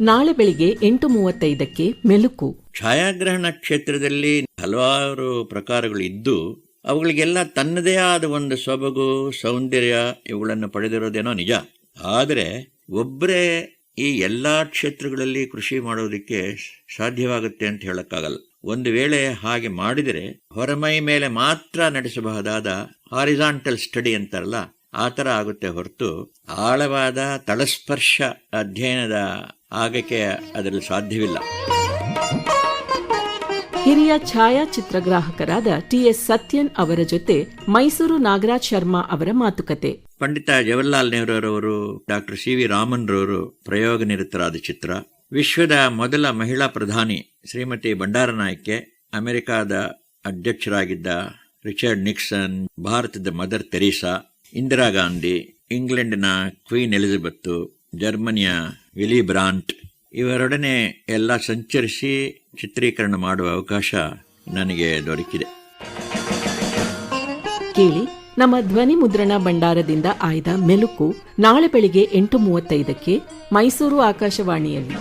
ನಾಳೆ ಬೆಳಿಗ್ಗೆ ಎಂಟು ಮೂವತ್ತೈದಕ್ಕೆ ಮೆಲುಕು. ಛಾಯಾಗ್ರಹಣ ಕ್ಷೇತ್ರದಲ್ಲಿ ಹಲವಾರು ಪ್ರಕಾರಗಳು ಇದ್ದು, ಅವುಗಳಿಗೆಲ್ಲ ತನ್ನದೇ ಆದ ಒಂದು ಸೊಬಗು, ಸೌಂದರ್ಯ ಇವುಗಳನ್ನು ಪಡೆದಿರೋದೇನೋ ನಿಜ. ಆದರೆ ಒಬ್ಬರೇ ಈ ಎಲ್ಲಾ ಕ್ಷೇತ್ರಗಳಲ್ಲಿ ಕೃಷಿ ಮಾಡೋದಕ್ಕೆ ಸಾಧ್ಯವಾಗುತ್ತೆ ಅಂತ ಹೇಳಕ್ಕಾಗಲ್ಲ. ಒಂದು ವೇಳೆ ಹಾಗೆ ಮಾಡಿದರೆ ಹೊರಮೈ ಮೇಲೆ ಮಾತ್ರ ನಡೆಸಬಹುದಾದ ಹಾರಿಜಾಂಟಲ್ ಸ್ಟಡಿ ಅಂತಾರಲ್ಲ ಆ ಥರ ಆಗುತ್ತೆ ಹೊರತು ಆಳವಾದ ತಳಸ್ಪರ್ಶ ಅಧ್ಯಯನದ ಆಗಕ್ಕೆ ಅದರಲ್ಲಿ ಸಾಧ್ಯವಿಲ್ಲ. ಹಿರಿಯ ಛಾಯಾಚಿತ್ರಗ್ರಾಹಕರಾದ ಟಿಎಸ್ ಸತ್ಯನ್ ಅವರ ಜೊತೆ ಮೈಸೂರು ನಾಗರಾಜ್ ಶರ್ಮಾ ಅವರ ಮಾತುಕತೆ. ಪಂಡಿತ ಜವಹರ್ಲಾಲ್ ನೆಹರೂರವರು ಡಾಕ್ಟರ್ ಸಿ ವಿ ರಾಮನ್ ರವರು ಪ್ರಯೋಗ ನಿರತರಾದ ಚಿತ್ರ. ವಿಶ್ವದ ಮೊದಲ ಮಹಿಳಾ ಪ್ರಧಾನಿ ಶ್ರೀಮತಿ ಭಂಡಾರನಾಯ್ಕೆ ಅಮೆರಿಕಾದ ಅಧ್ಯಕ್ಷರಾಗಿದ್ದ ರಿಚರ್ಡ್ ನಿಕ್ಸನ್ ಭಾರತದ ಮದರ್ ತೆರೀಸಾ ಇಂದಿರಾ ಗಾಂಧಿ, ಇಂಗ್ಲೆಂಡಿನ ಕ್ವೀನ್ ಎಲಿಜಬೆತ್ ಜರ್ಮನಿಯ ವಿಲಿ ಬ್ರಾಂಟ್ ಇವರೊಡನೆ ಎಲ್ಲ ಸಂಚರಿಸಿ ಚಿತ್ರೀಕರಣ ಮಾಡುವ ಅವಕಾಶ ನನಗೆ ದೊರಕಿದೆ. ಕೇಳಿ, ನಮ್ಮ ಧ್ವನಿ ಮುದ್ರಣ ಭಂಡಾರದಿಂದ ಆಯ್ದ ಮೆಲುಕು ನಾಳೆ ಬೆಳಿಗ್ಗೆ ಎಂಟು ಮೂವತ್ತೈದಕ್ಕೆ ಮೈಸೂರು ಆಕಾಶವಾಣಿಯಲ್ಲಿ.